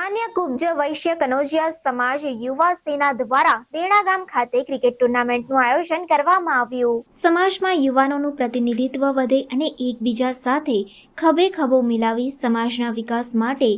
કાન્ય કુબજ વૈશ્ય કનોજિયા સમાજ યુવા સેના દ્વારા દેણા ગામ ખાતે ક્રિકેટ ટુર્નામેન્ટનું આયોજન કરવામાં આવ્યું. સમાજમાં યુવાનોનું પ્રતિનિધિત્વ વધે અને એકબીજા સાથે ખભે ખભો મિલાવી સમાજના વિકાસ માટે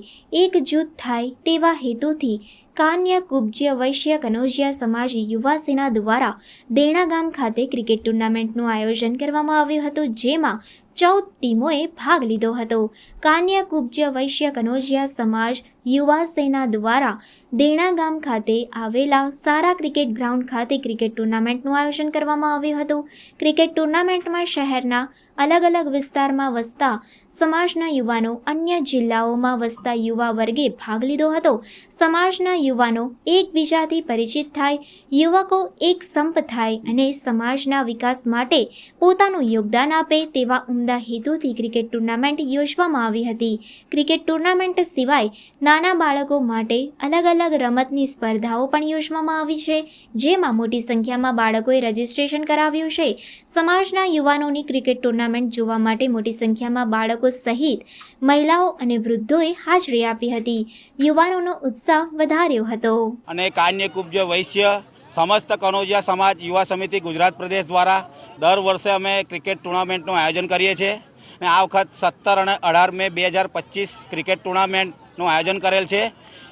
એકજૂથ થાય તેવા હેતુથી કાન્ય કુબ્જ વૈશ્ય કનોજિયા સમાજ યુવા સેના દ્વારા દેણા ગામ ખાતે ક્રિકેટ ટુર્નામેન્ટનું આયોજન કરવામાં આવ્યું હતું, જેમાં ચૌદ ટીમોએ ભાગ લીધો હતો. કાન્યા કુબ્જ, વૈશ્ય કનોજિયા સમાજ, યુવા સેના દ્વારા દેણા ગામ ખાતે આવેલા સારા ક્રિકેટ ગ્રાઉન્ડ ખાતે ક્રિકેટ ટુર્નામેન્ટનું આયોજન કરવામાં આવ્યું હતું. ક્રિકેટ ટુર્નામેન્ટમાં શહેરના અલગ અલગ વિસ્તારમાં વસતા સમાજના યુવાનો અન્ય જિલ્લાઓમાં વસતા યુવા વર્ગે ભાગ લીધો હતો. સમાજના યુવાનો એકબીજાથી પરિચિત થાય, યુવકો એક સંપ થાય અને સમાજના વિકાસ માટે પોતાનું યોગદાન આપે તેવા ઉમદા હેતુથી ક્રિકેટ ટુર્નામેન્ટ યોજવામાં આવી હતી. ક્રિકેટ ટુર્નામેન્ટ સિવાય નાના બાળકો માટે અલગ અલગ રમતની સ્પર્ધાઓ પણ યોજવામાં આવી છે. જેમાં મોટી સંખ્યામાં બાળકોએ રજીસ્ટ્રેશન કરાવ્યું છે. સમાજના યુવાનોની ક્રિકેટ ટુર્નામેન્ટ જોવા માટે મોટી સંખ્યામાં બાળકો સહિત મહિલાઓ અને વૃદ્ધોએ હાજરી આપી હતી. યુવાનોનો ઉત્સાહ વધાર્યો હતો. અને કાન્ય વૈશ્ય સમસ્ત કનોજિયા સમાજ યુવા સમિતિ ગુજરાત પ્રદેશ દ્વારા દર વર્ષે અમે ક્રિકેટ ટુર્નામેન્ટનું આયોજન કરીએ છીએ. અને આ વખત સત્તર અને અઢાર મે બે હજાર પચીસ ક્રિકેટ ટુર્નામેન્ટનું આયોજન કરેલ છે.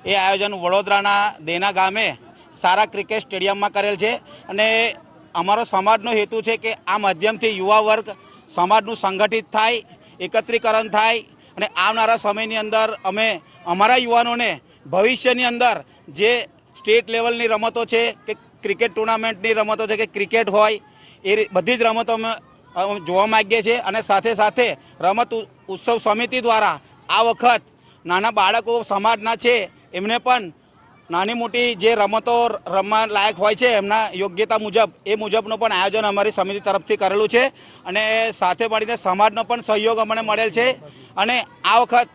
એ આયોજન વડોદરાના દેના ગામે સારા ક્રિકેટ સ્ટેડિયમમાં કરેલ છે. અને અમારો સમાજનો હેતુ છે કે આ માધ્યમથી યુવા વર્ગ સમાજનું સંગઠિત થાય, એકત્રીકરણ થાય અને આવનારા સમયની અંદર અમે અમારા યુવાનોને ભવિષ્યની અંદર જે સ્ટેટ લેવલની રમતો છે કે ક્રિકેટ ટુર્નામેન્ટની રમતો છે કે ક્રિકેટ હોય, એ બધી જ રમતો અમે જોવા માગીએ છીએ અને સાથે સાથે રમત ઉત્સવ સમિતિ દ્વારા આ વખત નાના બાળકો સમાજના છે, એમને પણ નાની મોટી જે રમતો રમવા લાયક હોય છે, એમના યોગ્યતા મુજબ, એ મુજબનું પણ આયોજન અમારી સમિતિ તરફથી કરેલું છે અને સાથે મળીને સમાજનો પણ સહયોગ અમને મળેલ છે અને આ વખત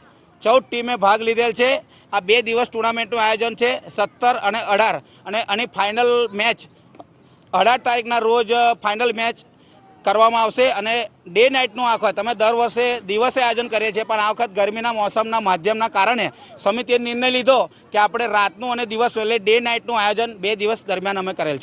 ચૌદ ટીમે ભાગ લીધેલ છે. આ બે દિવસ ટુર્નામેન્ટનું આયોજન છે, સત્તર અને અઢાર. અને આની ફાઇનલ મેચ અઢાર તારીખના રોજ ફાઇનલ મેચ કરવામાં આવશે અને ડે નાઇટનું આ વખત. અમે દર વર્ષે, દિવસે આયોજન કરીએ છીએ, પણ આ વખત ગરમીના મોસમના માધ્યમના કારણે સમિતિએ નિર્ણય લીધો કે આપણે રાતનું અને દિવસ એટલે ડે નાઇટનું આયોજન બે દિવસ દરમિયાન અમે કરેલ છે.